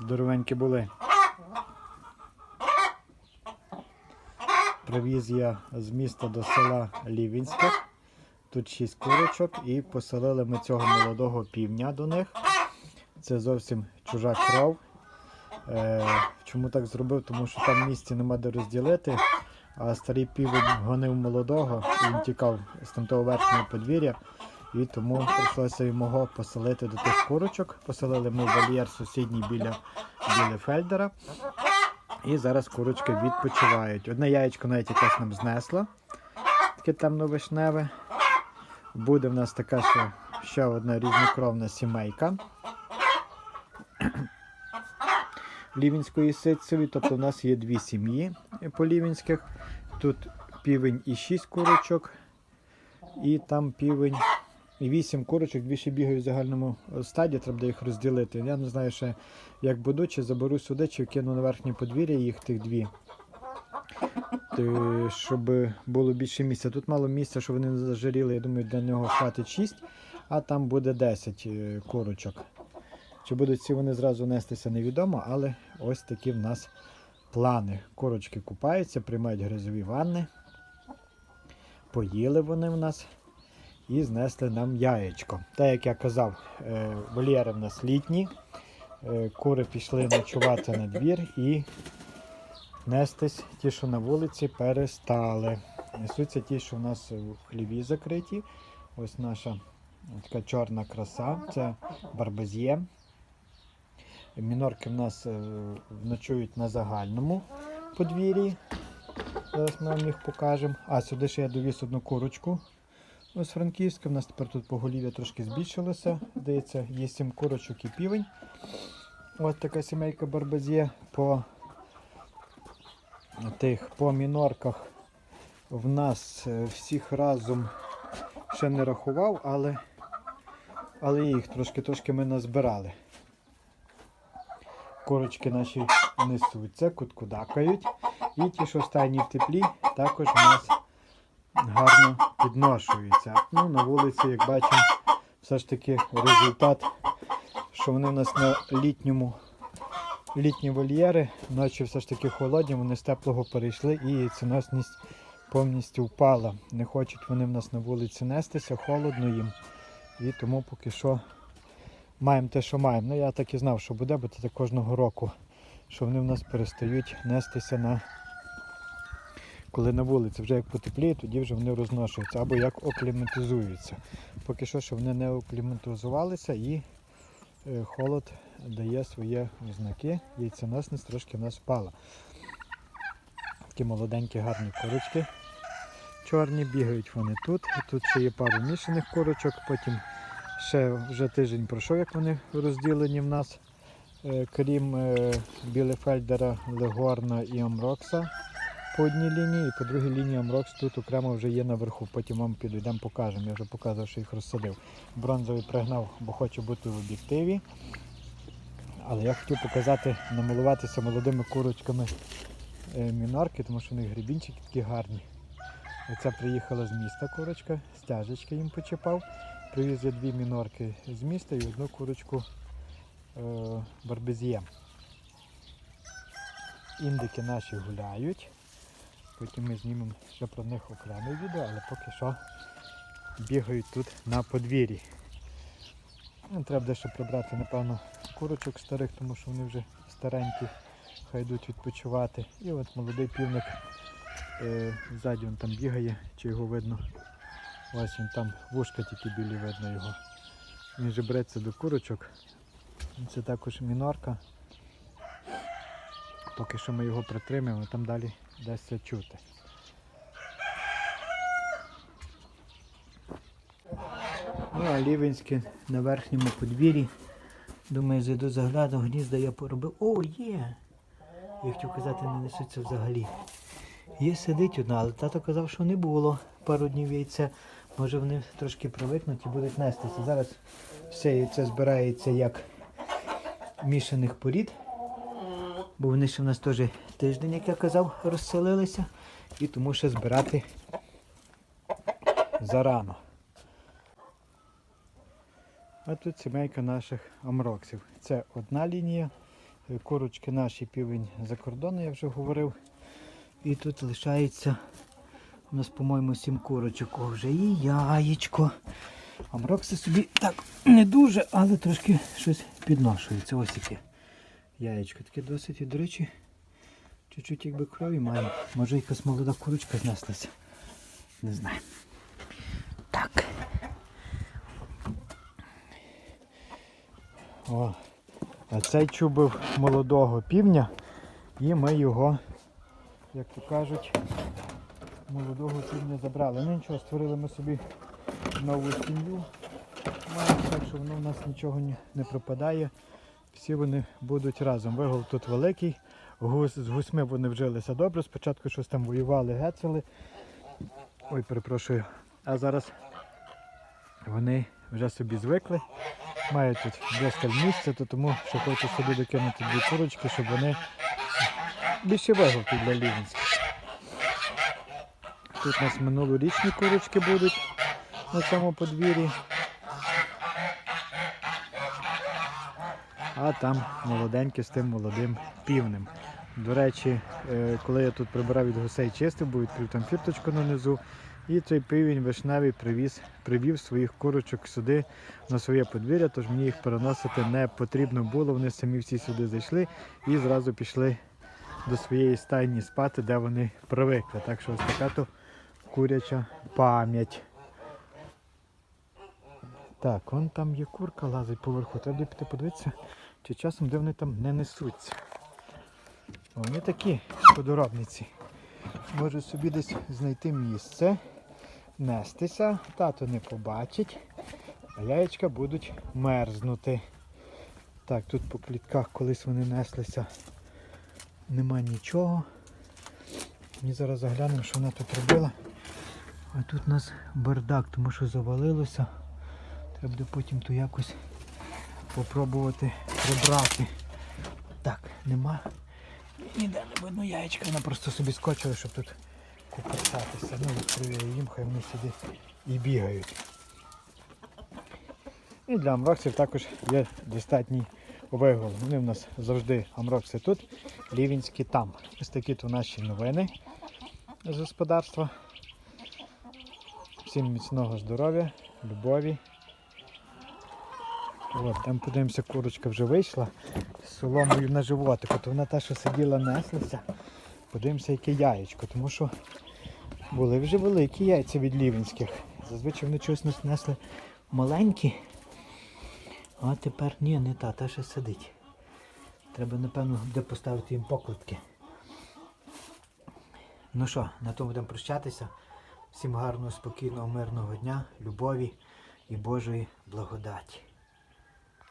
Здоровенькі були. Привіз я з міста до села Лівінське. Тут шість курочок і поселили ми цього молодого півня до них. Це зовсім чужа кров. Е, чому так зробив? Тому що там в місті нема де розділити, а старий півень гонив молодого, і він тікав з тамтого верхнього подвір'я. І тому прийшлося його поселити до тих курочок. Поселили ми вольєр сусідній біля, біля Фельдера. І зараз курочки відпочивають. Одне яєчко навіть якась нам знесла. Таке темно-вишневе. Буде в нас така ще, ще одна різнокровна сімейка. Лівінської ситцеві, тобто у нас є дві сім'ї по лівінських. Тут півень і шість курочок, і там півень і вісім курочок, дві ще бігають в загальному стаді, треба їх розділити. Я не знаю ще, як буду, чи заберу сюди, чи кину на верхнє подвір'я їх тих дві. Щоб було більше місця. Тут мало місця, щоб вони не зажиріли, я думаю, для нього хватить 6, а там буде 10 е, курочок. Чи будуть ці вони зразу нестися, невідомо, але ось такі в нас плани. Курочки купаються, приймають грязові ванни. Поїли вони в нас і знесли нам яєчко. Так як я казав, е, вольєри в нас літні. Е, Кури пішли ночувати на двір і нестись ті, що на вулиці, перестали. Несуться ті, що в нас в хліві закриті. Ось наша така чорна краса. Це барбазє. Мінорки в нас е, ночують на загальному подвір'ї. Зараз ми вам їх покажемо. А, сюди ще я довіз одну курочку. Ось Франківська. У нас тепер тут поголів'я трошки збільшилося. Здається, є 7 курочок і півень. Ось така сімейка барбазє по тих по мінорках. В нас е, всіх разом ще не рахував, але, але їх трошки-трошки ми назбирали. Курочки наші несуться, куткудакають. І ті, що останні в теплі, також у нас гарно підношуються. Ну, на вулиці, як бачимо, все ж таки результат, що вони у нас на літньому літні вольєри, ночі все ж таки холодні, вони з теплого перейшли і яйценосність повністю впала. Не хочуть вони в нас на вулиці нестися, холодно їм. І тому поки що маємо те, що маємо. Ну я так і знав, що буде, бо це кожного року, що вони в нас перестають нестися на коли на вулиці вже як потепліє, тоді вже вони розношуються або як окліматизуються. Поки що, що вони не окліматизувалися і е, холод дає свої ознаки, яйценосність трошки в нас впала. Такі молоденькі гарні курочки чорні, бігають вони тут. Тут ще є пару мішаних курочок, потім ще вже тиждень пройшов, як вони розділені в нас. Е, Крім е, Білефельдера, Легорна і Амрокса по одній лінії, і по другій лінії Амрокс тут окремо вже є наверху. Потім вам підійдемо, покажемо. Я вже показував, що їх розсадив. Бронзовий пригнав, бо хочу бути в об'єктиві. Але я хотів показати, намалуватися молодими курочками е, мінорки, тому що у них грібінчики такі гарні. Оця приїхала з міста курочка, стяжечки їм почепав. Привіз я дві мінорки з міста і одну курочку е, барбезє. Індики наші гуляють. Потім ми знімемо ще про них окреме відео, але поки що бігають тут на подвір'ї. Ну, Треба дещо прибрати, напевно, курочок старих, тому що вони вже старенькі, хай йдуть відпочивати. І от молодий півник е, ззаді він там бігає, чи його видно. Ось він там вушка тільки білі видно його. Він же береться до курочок. Це також мінорка. Поки що ми його притримуємо, там далі дасться чути. Ну, а лівенське на верхньому подвір'ї. Думаю, зайду загляду, гнізда я поробив. О, є! Я хотів казати, не несуться взагалі. Є сидить одна, але тато казав, що не було пару днів яйця. Може вони трошки привикнуть і будуть нестися. Зараз все яйце збирається як мішаних порід. Бо вони ще в нас теж тиждень, як я казав, розселилися. І тому ще збирати зарано. А тут сімейка наших амроксів. Це одна лінія курочки наші півень за кордону, я вже говорив. І тут лишається у нас, по-моєму, сім курочок. О, вже і яєчко. А Мрокси собі так не дуже, але трошки щось підношується. Ось яке яєчко. Таке досить, і, до речі, чуть-чуть якби крові має. Може якась молода курочка знеслася. Не знаю. Так. О, а цей чубив молодого півня, і ми його, як то кажуть, молодого півня забрали. Ну нічого, створили ми собі нову сім'ю. Так, що воно в нас нічого не пропадає. Всі вони будуть разом. Вигул тут великий. Гус, з гусьми вони вжилися добре. Спочатку щось там воювали, гецели. Ой, перепрошую. А зараз вони вже собі звикли. Мають тут досталь місця, то тому що хочу собі докинути дві курочки, щоб вони більше вигулки для лівінських. Тут у нас минулорічні курочки будуть на цьому подвір'ї. А там молоденькі з тим молодим півнем. До речі, е, коли я тут прибирав від гусей чистив, бо відкрив там фірточку нанизу, і цей півень вишневий привіз, привів своїх курочок сюди на своє подвір'я, тож мені їх переносити не потрібно було. Вони самі всі сюди зайшли і зразу пішли до своєї стайні спати, де вони привикли. Так що ось така то куряча пам'ять. Так, вон там є курка лазить поверху. Треба піти подивитися, чи часом де вони там не несуться. Вони такі подоробниці. Можуть собі десь знайти місце, нестися, тато не побачить, а яєчка будуть мерзнути. Так, тут по клітках колись вони неслися. Нема нічого. Ми зараз заглянемо, що вона тут робила. А тут у нас бардак, тому що завалилося. Треба буде потім то якось попробувати прибрати. Так, нема. Ніде не видно яєчка, вона просто собі скочила, щоб тут купатися. Ну, відкрию їм, хай вони сюди і бігають. І для амроксів також є достатній вигул. Вони в нас завжди амрокси тут, лівінські там. Ось такі то наші новини з господарства. Всім міцного здоров'я, любові. От, там подивимося, курочка вже вийшла з соломою на животику, то вона та, що сиділа, неслася. Подивимося, яке яєчко, тому що були вже великі яйця від лівенських. Зазвичай вони чогось нас несли маленькі. А тепер ні, не та, та ще сидить. Треба, напевно, де поставити їм покладки. Ну що, на тому будемо прощатися. Всім гарного, спокійного, мирного дня, любові і Божої благодаті.